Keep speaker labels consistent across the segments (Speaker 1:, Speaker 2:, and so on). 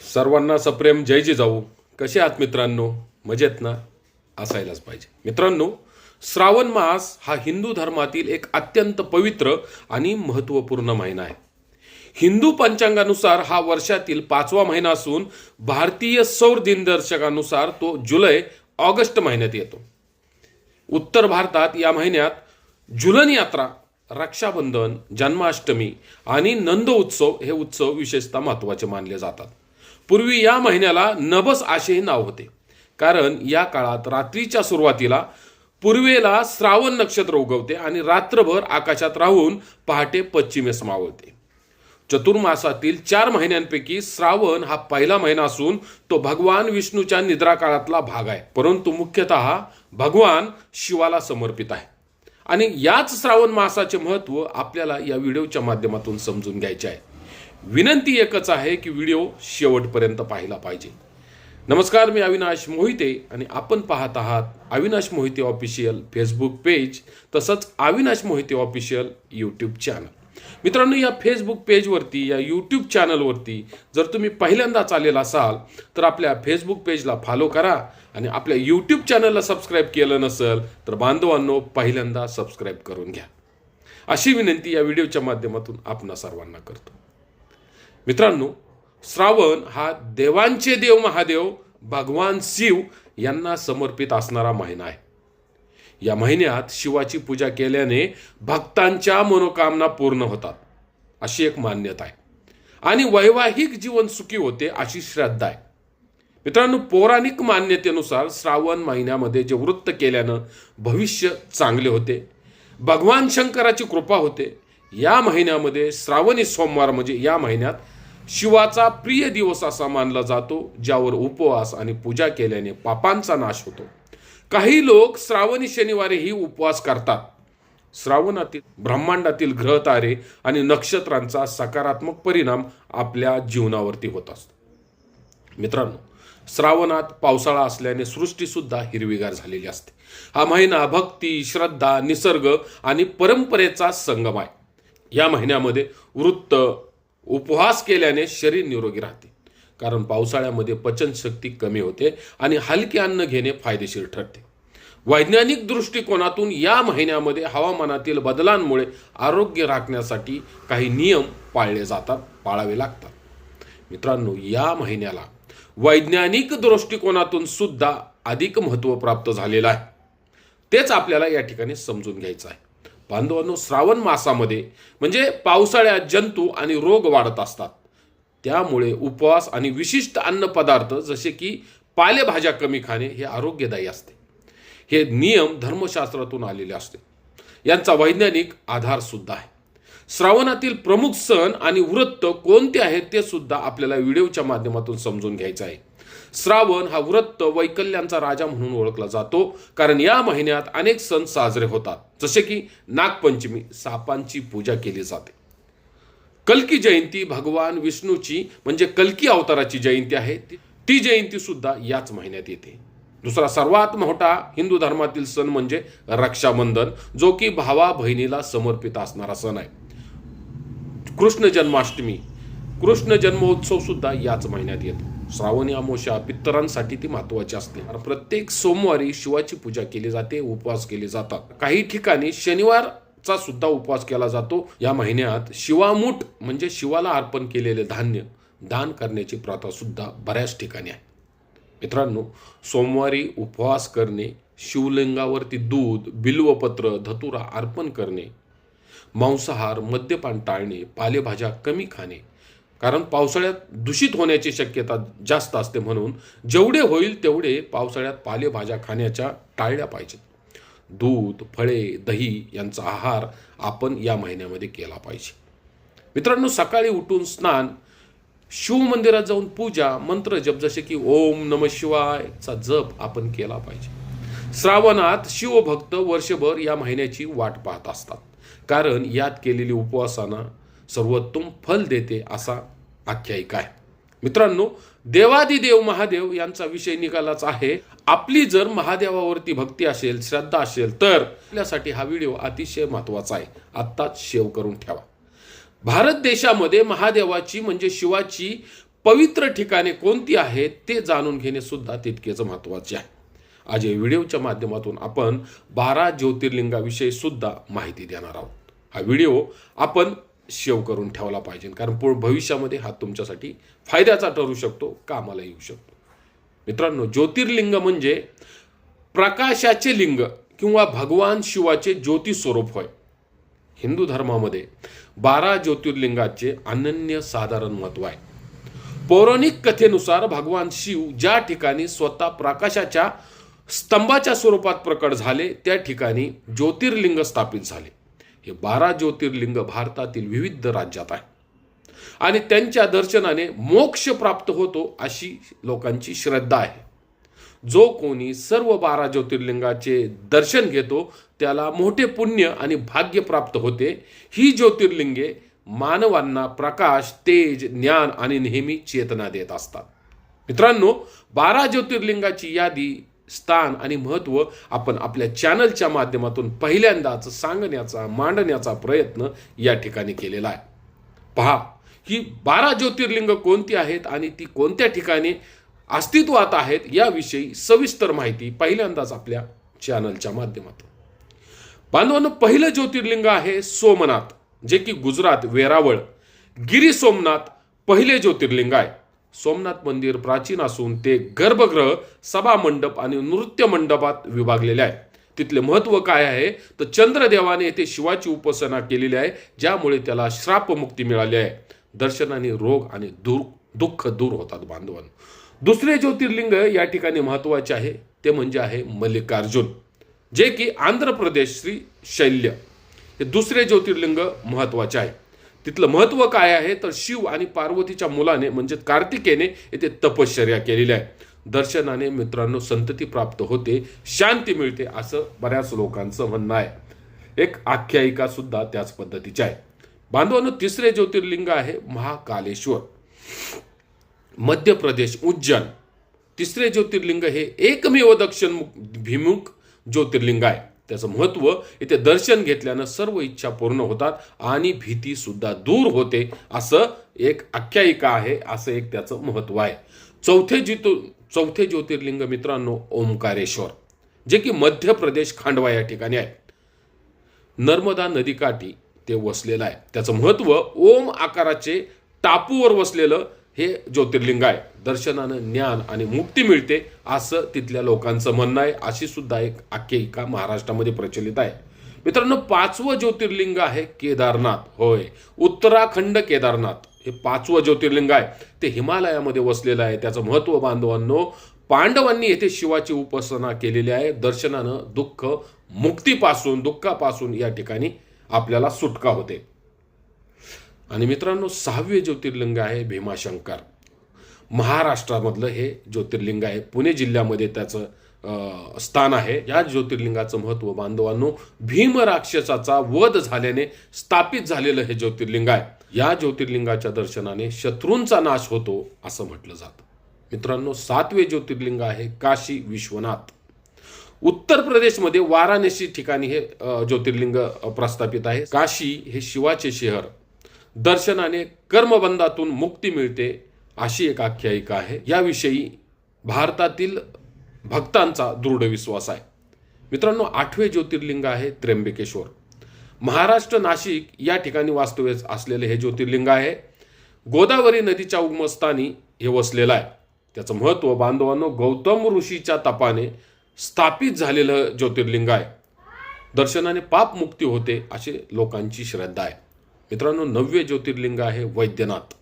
Speaker 1: सर्वांना सप्रेम जय जिजाऊ कसे आहात मित्रांनो? मजेत ना? असायलाच पाहिजे. मित्रांनो श्रावण मास हा हिंदू धर्मातील एक अत्यंत पवित्र आणि महत्त्वपूर्ण महिना आहे. हिंदू पंचांगानुसार हा वर्षातील पाचवा महिना असून भारतीय सौर दिनदर्शकानुसार तो जुलै ऑगस्ट महिन्यात येतो. उत्तर भारतात या महिन्यात जुलन यात्रा रक्षाबंधन जन्माष्टमी आणि नंद उत्सव हे उत्सव विशेषतः महत्त्वाचे मानले जातात. पूर्वी या महिन्याला नभस असेही नाव होते. कारण या काळात रात्रीच्या सुरुवातीला पूर्वेला श्रावण नक्षत्र उगवते आणि रात्रभर आकाशात राहून पहाटे पश्चिमेस मावळते चतुर्मासातील चार महिन्यांपैकी श्रावण हा पहिला महिना असून तो भगवान विष्णूच्या निद्रा काळातला भाग आहे. परंतु मुख्यतः भगवान शिवाला समर्पित आहे. आणि याच श्रावण मासाचे महत्त्व आपल्याला या व्हिडिओच्या माध्यमातून समजून घ्यायचे आहे. विनंती एकच आहे की व्हिडिओ शेवटपर्यंत पाहिला पाहिजे. नमस्कार मी अविनाश मोहिते आणि आपण पाहत आहात Avinash Mohite official Facebook page तसंच Avinash Mohite official YouTube channel. मित्रांनो या फेसबुक पेजवरती या यूट्यूब चॅनलवरती जर तुम्ही पहिल्यांदाच आलेला असाल तर आपल्या फेसबुक पेजला फॉलो करा आणि आपल्या यूट्यूब चॅनलला सबस्क्राईब केलं नसेल तर बांधवांनो पहिल्यांदा सबस्क्राईब करून घ्या. अशी विनंती या व्हिडिओच्या माध्यमातून आपणा सर्वांना करतो. मित्रांनो श्रावण हा देवांचे देव महादेव भगवान शिव यांना समर्पित असणारा महिना आहे. या महिन्यात शिवाची पूजा केल्याने भक्तांच्या मनोकामना पूर्ण होतात अशी एक मान्यता आहे. आणि वैवाहिक जीवन सुखी होते अशी श्रद्धा आहे. मित्रांनो पौराणिक मान्यतेनुसार श्रावण महिन्यामध्ये जे वृत्त केल्यानं भविष्य चांगले होते भगवान शंकराची कृपा होते. या महिन्यामध्ये श्रावणी सोमवार म्हणजे या महिन्यात शिवाचा प्रिय दिवस असा मानला जातो ज्यावर उपवास आणि पूजा केल्याने पापांचा नाश होतो. काही लोक श्रावणी शनिवारीही उपवास करतात. श्रावणातील ब्रह्मांडातील ग्रह तारे आणि नक्षत्रांचा सकारात्मक परिणाम आपल्या जीवनावरती होत असतो. मित्रांनो श्रावणात पावसाळा असल्याने सृष्टीसुद्धा हिरवीगार झालेली असते. हा महिना भक्ती श्रद्धा निसर्ग आणि परंपरेचा संगम आहे. या महिन्यामध्ये वृत्त उपवास केल्याने शरीर निरोगी राहते. कारण पावसाळ्यामध्ये पचनशक्ती कमी होते आणि हलके अन्न घेणे फायदेशीर ठरते. वैज्ञानिक दृष्टिकोनातून या महिन्यामध्ये हवामानातील बदलांमुळे आरोग्य राखण्यासाठी काही नियम पाळले जातात पाळावे लागतात. मित्रांनो या महिन्याला वैज्ञानिक दृष्टिकोनातून सुद्धा अधिक महत्त्व प्राप्त झालेलं आहे. तेच आपल्याला या ठिकाणी समजून घ्यायचं आहे. बांधवांनो श्रावण मासामध्ये म्हणजे पावसाळ्यात जंतू आणि रोग वाढत असतात. त्यामुळे उपवास आणि विशिष्ट अन्नपदार्थ जसे की पालेभाज्या कमी खाणे हे आरोग्यदायी असते. हे नियम धर्मशास्त्रातून आलेले असते. यांचा वैज्ञानिक आधार सुद्धा आहे. श्रावणातील प्रमुख सण आणि वृत्त कोणते आहेत ते सुद्धा आपल्याला व्हिडिओच्या माध्यमातून समजून घ्यायचं आहे. श्रावण हा व्रत वैकल्यांचा राजा म्हणून ओळखला जातो कारण या महिन्यात अनेक सण साजरे होतात. जसे की नागपंचमी सापांची पूजा केली जाते. कल्की जयंती भगवान विष्णूची म्हणजे कल्की अवताराची जयंती आहे. ती- ती जयंती सुद्धा याच महिन्यात येते. दुसरा सर्वात मोठा हिंदू धर्मातील सण म्हणजे रक्षाबंधन जो की भावा बहिणीला समर्पित असणारा सण आहे. कृष्ण जन्माष्टमी कृष्ण जन्मोत्सव सुद्धा याच महिन्यात येतो. श्रावणी अमावस्या पितरांसाठी ती महत्वाची असते. प्रत्येक सोमवारी शिवाची पूजा केली जाते उपवास केले जातात. काही ठिकाणी शनिवारचा सुद्धा उपवास केला जातो. या महिन्यात शिवामूठ म्हणजे शिवाला अर्पण केलेले धान्य दान करण्याची प्रथा सुद्धा बऱ्याच ठिकाणी आहे. मित्रांनो सोमवारी उपवास करणे शिवलिंगावरती दूध बिल्वपत्र धतुरा अर्पण करणे मांसाहार मद्यपान टाळणे पालेभाज्या कमी खाणे कारण पावसाळ्यात दूषित होण्याची शक्यता जास्त असते म्हणून जेवढे होईल तेवढे पावसाळ्यात पालेभाज्या खाण्याच्या टाळल्या पाहिजेत. दूध फळे दही यांचा आहार आपण या महिन्यामध्ये केला पाहिजे. मित्रांनो सकाळी उठून स्नान शिवमंदिरात जाऊन पूजा मंत्र जप जसे की ओम नम शिवायचा जप आपण केला पाहिजे. श्रावणात शिवभक्त वर्षभर या महिन्याची वाट पाहत असतात. कारण यात केलेली उपवासाना सर्वोत्तम फल देते असा आख्यायिका आहे. मित्रांनो देवादिदेव महादेव यांचा विषय निघालाच आहे. आपली जर महादेवावरती भक्ती असेल श्रद्धा असेल तर आपल्यासाठी हा व्हिडिओ अतिशय महत्त्वाचा आहे. आत्ताच शेव करून ठेवा. भारत देशामध्ये महादेवाची म्हणजे शिवाची पवित्र ठिकाणे कोणती आहेत ते जाणून घेणे सुद्धा तितकेच महत्त्वाचे आहे. आज या व्हिडिओच्या माध्यमातून आपण बारा ज्योतिर्लिंगाविषयी सुद्धा माहिती देणार आहोत. हा व्हिडिओ आपण शेव करून ठेवला पाहिजे. कारण पूर्ण भविष्यामध्ये हा तुमच्यासाठी फायद्याचा ठरू शकतो कामाला येऊ शकतो. मित्रांनो ज्योतिर्लिंग म्हणजे प्रकाशाचे लिंग किंवा भगवान शिवाचे ज्योती स्वरूप होय. हिंदू धर्मामध्ये बारा ज्योतिर्लिंगाचे अनन्य साधारण महत्त्व आहे. पौराणिक कथेनुसार भगवान शिव ज्या ठिकाणी स्वतः प्रकाशाच्या स्तंभाच्या स्वरूपात प्रकट झाले त्या ठिकाणी ज्योतिर्लिंग स्थापित झाले. हे बारा ज्योतिर्लिंग भारतातील विविध राज्यात आहे. आणि त्यांच्या दर्शनाने मोक्ष प्राप्त होतो अशी लोकांची श्रद्धा आहे. जो कोणी सर्व बारा ज्योतिर्लिंगाचे दर्शन घेतो त्याला मोठे पुण्य आणि भाग्य प्राप्त होते. ही ज्योतिर्लिंगे मानवांना प्रकाश तेज ज्ञान आणि नेहमी चेतना देत असतात. मित्रांनो बारा ज्योतिर्लिंगाची यादी स्थान आणि महत्त्व आपण आपल्या चॅनलच्या माध्यमातून पहिल्यांदाच सांगण्याचा मांडण्याचा प्रयत्न या ठिकाणी केलेला आहे. पहा ही बारा ज्योतिर्लिंग कोणती आहेत आणि ती कोणत्या ठिकाणी अस्तित्वात आहेत याविषयी सविस्तर माहिती पहिल्यांदाच आपल्या चॅनलच्या माध्यमातून. बांधवांनो पहिलं ज्योतिर्लिंग आहे सोमनाथ जे की गुजरात वेरावळ. गिरी सोमनाथ पहिले ज्योतिर्लिंग आहे. सोमनाथ मंदिर प्राचीन असून ते गर्भगृह सभा मंडप आणि नृत्य मंडपात विभागलेले आहे. तिथले महत्त्व काय आहे? तर चंद्रदेवाने येथे शिवाची उपासना केलेली आहे ज्यामुळे त्याला श्रापमुक्ती मिळाली आहे. दर्शनाने रोग आणि दूर दुःख दूर होतात बांधवांनो. दुसरे ज्योतिर्लिंग या ठिकाणी महत्त्वाचे आहे. ते म्हणजे आहे मल्लिकार्जुन जे की आंध्र प्रदेश श्री शैल्य. हे दुसरे ज्योतिर्लिंग महत्त्वाचे आहे. तिथलं महत्त्व काय आहे? तर शिव आणि पार्वतीच्या मुलाने म्हणजे कार्तिकेने येथे तपश्चर्या केलेली आहे दर्शनाने मित्रांनो संतती प्राप्त होते शांती मिळते असं बऱ्याच लोकांचं म्हणणं आहे. एक आख्यायिका सुद्धा त्याच पद्धतीची आहे. बांधवांनो तिसरे ज्योतिर्लिंग आहे महाकालेश्वर. मध्य प्रदेश उज्जैन. तिसरे ज्योतिर्लिंग हे एकमेव दक्षिण भिमुख ज्योतिर्लिंग आहे. त्याचं महत्त्व इथे दर्शन घेतल्यानं सर्व इच्छा पूर्ण होतात आणि भीती सुद्धा दूर होते. असं एक आख्यायिका आहे असं एक त्याचं महत्त्व आहे. चौथे जितो चौथे ज्योतिर्लिंग मित्रांनो ओंकारेश्वर जे की मध्य प्रदेश खांडवा या ठिकाणी आहे. नर्मदा नदीकाठी ते वसलेलं आहे. त्याचं महत्त्व ओम आकाराचे टापूवर वसलेलं हे ज्योतिर्लिंग आहे. दर्शनानं ज्ञान आणि मुक्ती मिळते असं तिथल्या लोकांचं म्हणणं आहे. अशी सुद्धा एक आख्यायिका महाराष्ट्रामध्ये प्रचलित आहे. मित्रांनो पाचवं ज्योतिर्लिंग आहे केदारनाथ. होय. उत्तराखंड केदारनाथ हे पाचवं ज्योतिर्लिंग आहे. ते हिमालयामध्ये वसलेलं आहे. त्याचं महत्त्व बांधवांनो पांडवांनी येथे शिवाची उपासना केलेली आहे. दर्शनानं दुःख मुक्तीपासून दुःखापासून या ठिकाणी आपल्याला सुटका होते. आणि मित्रांनो सहावे ज्योतिर्लिंग आहे भीमाशंकर महाराष्ट्रामधलं हे ज्योतिर्लिंग आहे. पुणे जिल्ह्यामध्ये त्याचं स्थान आहे. या ज्योतिर्लिंगाचं महत्त्व बांधवांनो भीमराक्षसाचा वध झाल्याने स्थापित झालेलं हे ज्योतिर्लिंग आहे. या ज्योतिर्लिंगाच्या दर्शनाने शत्रूंचा नाश होतो असं म्हटलं जातं. मित्रांनो सातवे ज्योतिर्लिंग आहे काशी विश्वनाथ. उत्तर प्रदेशमध्ये वाराणसी ठिकाणी हे ज्योतिर्लिंग प्रस्थापित आहे. काशी हे शिवाचे शहर. दर्शनाने कर्मबंधातून मुक्ती मिळते अशी एक आख्यायिका आहे. याविषयी भारतातील भक्तांचा दृढ विश्वास आहे. मित्रांनो आठवे ज्योतिर्लिंग आहे त्र्यंबकेश्वर. महाराष्ट्र नाशिक या ठिकाणी वास्तव्य असलेले हे ज्योतिर्लिंग आहे. गोदावरी नदीच्या उगमस्थानी हे वसलेलं आहे. त्याचं महत्त्व बांधवांनो गौतम ऋषीच्या तपाने स्थापित झालेलं ज्योतिर्लिंग आहे. दर्शनाने पापमुक्ती होते अशी लोकांची श्रद्धा आहे. मित्रांनो नववे ज्योतिर्लिंग आहे वैद्यनाथ.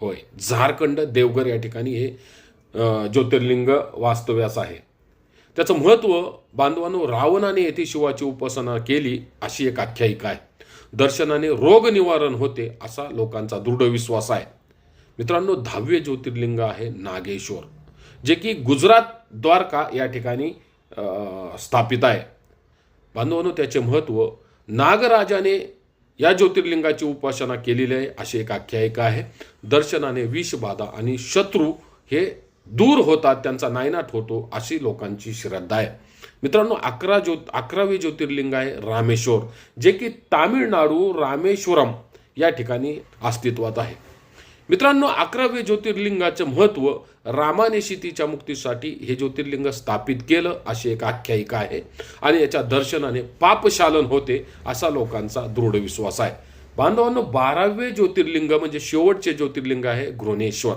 Speaker 1: होय झारखंड देवघर या ठिकाणी हे ज्योतिर्लिंग वास्तव्यास आहे. त्याचं महत्त्व बांधवांनो रावणाने येथे शिवाची उपासना केली अशी एक आख्यायिका आहे. दर्शनाने रोग निवारण होते असा लोकांचा दृढ विश्वास आहे. मित्रांनो दहावे ज्योतिर्लिंग आहे नागेश्वर जे की गुजरात द्वारका या ठिकाणी स्थापित आहे. बांधवांनो त्याचे महत्त्व नागराजाने या ज्योतिर्लिंगाची उपासना केलेली आहे अशी एक आख्यायिका आहे. दर्शनाने विषबाधा आणि शत्रू हे दूर होतात त्यांचा नायनाट होतो अशी लोकांची श्रद्धा आहे. मित्रांनो अकरा ज्यो अकरावे ज्योतिर्लिंग आहे रामेश्वर जे की तामिळनाडू रामेश्वरम या ठिकाणी अस्तित्वात आहे. मित्रांनो अकरावे ज्योतिर्लिंगाचं महत्त्व रामाने शितीच्या मुक्तीसाठी हे ज्योतिर्लिंग स्थापित केलं अशी एक आख्यायिका आहे. आणि याच्या दर्शनाने पापशालन होते असा लोकांचा दृढ विश्वास आहे. बांधवांनो बारावे ज्योतिर्लिंग म्हणजे शेवटचे ज्योतिर्लिंग आहे घृणेश्वर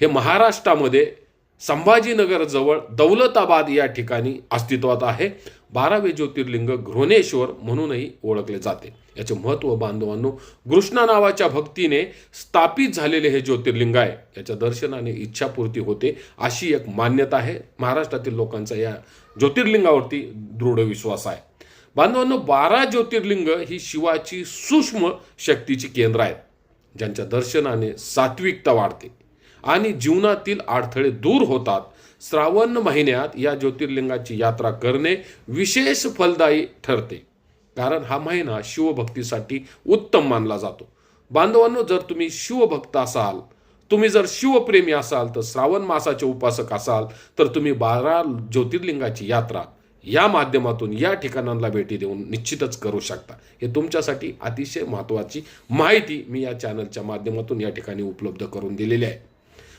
Speaker 1: हे महाराष्ट्रामध्ये संभाजीनगरजवळ दौलताबाद या ठिकाणी अस्तित्वात आहे. बारावे ज्योतिर्लिंग घृणेश्वर म्हणूनही ओळखले जाते. याचे महत्त्व बांधवांनो कृष्णा नावाच्या भक्तीने स्थापित झालेले हे ज्योतिर्लिंग आहे. याच्या दर्शनाने इच्छापूर्ती होते अशी एक मान्यता आहे. महाराष्ट्रातील लोकांचा या ज्योतिर्लिंगावरती दृढ विश्वास आहे. बांधवांनो बारा ज्योतिर्लिंग ही शिवाची सूक्ष्म शक्तीची केंद्र आहेत ज्यांच्या दर्शनाने सात्विकता वाढते. आणि जीवनातील अडथळे दूर होतात. श्रावण महिन्यात या ज्योतिर्लिंगाची यात्रा करणे विशेष फलदायी ठरते. कारण हा महिना शिवभक्तीसाठी उत्तम मानला जातो. बांधवांनो जर तुम्ही शिवभक्त असाल तुम्ही जर शिवप्रेमी असाल तर श्रावण मासाचे उपासक असाल तर तुम्ही बारा ज्योतिर्लिंगाची यात्रा या माध्यमातून या ठिकाणांना भेटी देऊन निश्चितच करू शकता. हे तुमच्यासाठी अतिशय महत्त्वाची माहिती मी या चॅनलच्या माध्यमातून या ठिकाणी उपलब्ध करून दिलेली आहे.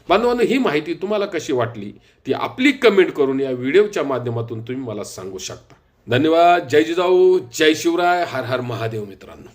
Speaker 1: बांधवांनो ही माहिती तुम्हाला कशी वाटली ती आपली कमेंट करून या व्हिडिओच्या माध्यमातून तुम्ही मला सांगू शकता. धन्यवाद. जय जिजाऊ. जय शिवराय. हर हर महादेव मित्रांनो.